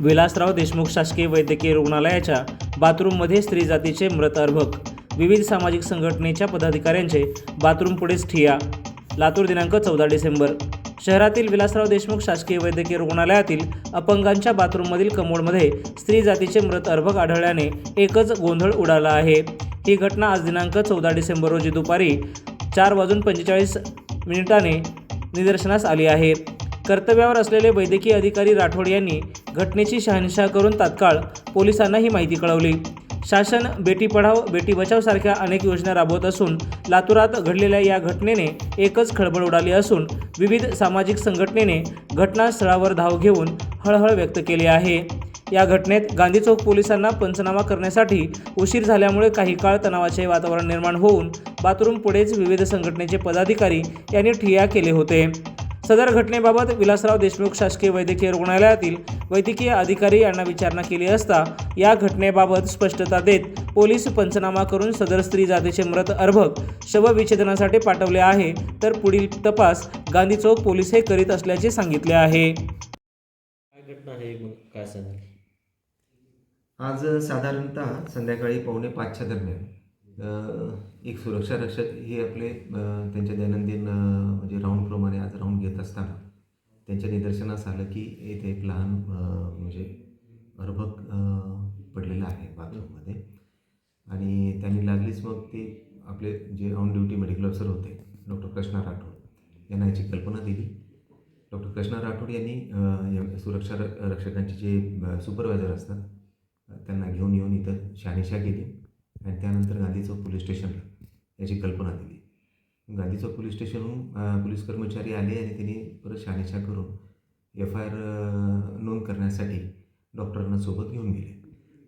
विलासराव देशमुख शासकीय वैद्यकीय रुग्णालयाच्या बाथरूममध्ये स्त्री जातीचे मृत अर्भक विविध सामाजिक संघटनेच्या पदाधिकाऱ्यांचे बाथरूम पुढेच ठिया. लातूर दिनांक चौदा डिसेंबर. शहरातील विलासराव देशमुख शासकीय वैद्यकीय रुग्णालयातील अपंगांच्या बाथरूममधील कमोडमध्ये स्त्री जातीचे मृत अर्भक आढळल्याने एकच गोंधळ उडाला आहे. ही घटना आज दिनांक चौदा डिसेंबर रोजी दुपारी चार वाजून पंचेचाळीस मिनिटाने निदर्शनास आली आहे. कर्तव्यावर असलेले वैद्यकीय अधिकारी राठोड यांनी घटनेची शहानिशा करून तात्काळ पोलिसांना ही माहिती कळवली. शासन बेटी पढाव बेटी बचाव सारख्या अनेक योजना राबवत असून लातूरात घडलेल्या या घटनेने एकच खळबळ उडाली असून विविध सामाजिक संघटनेने घटनास्थळावर धाव घेऊन हळहळ व्यक्त केली आहे. या घटनेत गांधी चौक पोलिसांना पंचनामा करण्यासाठी उशीर झाल्यामुळे काही काळ तणावाचे वातावरण निर्माण होऊन बाथरूम पुढेच विविध संघटनेचे पदाधिकारी यांनी ठिय्या केले होते. सदर घटनेबाबत विलासराव देशमुख शासकीय वैद्यकीय रुग्णालयातील वैद्यकीय अधिकारी यांना विचारणा केली असता या घटनेबाबत स्पष्टता देत पोलीस पंचनामा करून सदर स्त्री जातीचे मृत अर्भक शवविच्छेदनासाठी पाठवले आहे. तर पुढील तपास गांधी चौक पोलीस हे करीत असल्याचे सांगितले आहे. काय घटना आहे? मग काय सांगाल? आज साधारणतः संध्याकाळी पावणे पाचच्या दरम्यान एक सुरक्षा रक्षक हे आपले त्यांच्या दैनंदिन म्हणजे राऊंडप्रमाणे आज राऊंड घेत असताना त्यांच्या निदर्शनास आलं की इथे एक लहान म्हणजे अर्भक पडलेला आहे बाथरूममध्ये आणि त्यांनी लागलीच मग ते आपले जे ऑन ड्युटी मेडिकल ऑफिसर होते डॉक्टर कृष्णा राठोड यांना याची कल्पना दिली. डॉक्टर कृष्णा राठोड यांनी सुरक्षा र- रक्षकांचे जे सुपरवायझर असतात त्यांना घेऊन येऊन इथं शहानिशा केली. आणि त्यानंतर गांधी चौक पोलीस स्टेशनला याची कल्पना दिली. गांधी चौक पोलीस स्टेशनहून पोलीस कर्मचारी आले आणि त्यांनी परत शहानिशा करून एफ आय आर नोंद करण्यासाठी डॉक्टरांना सोबत घेऊन गेले.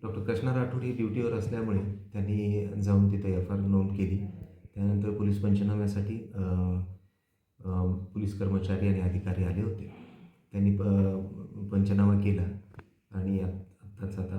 डॉक्टर कृष्णा राठोड हे ड्युटीवर असल्यामुळे त्यांनी जाऊन तिथं एफ आय आर नोंद केली. त्यानंतर पोलीस पंचनाम्यासाठी पोलीस कर्मचारी आणि अधिकारी आले होते. त्यांनी प पंचनामा केला आणि आत्ताच आता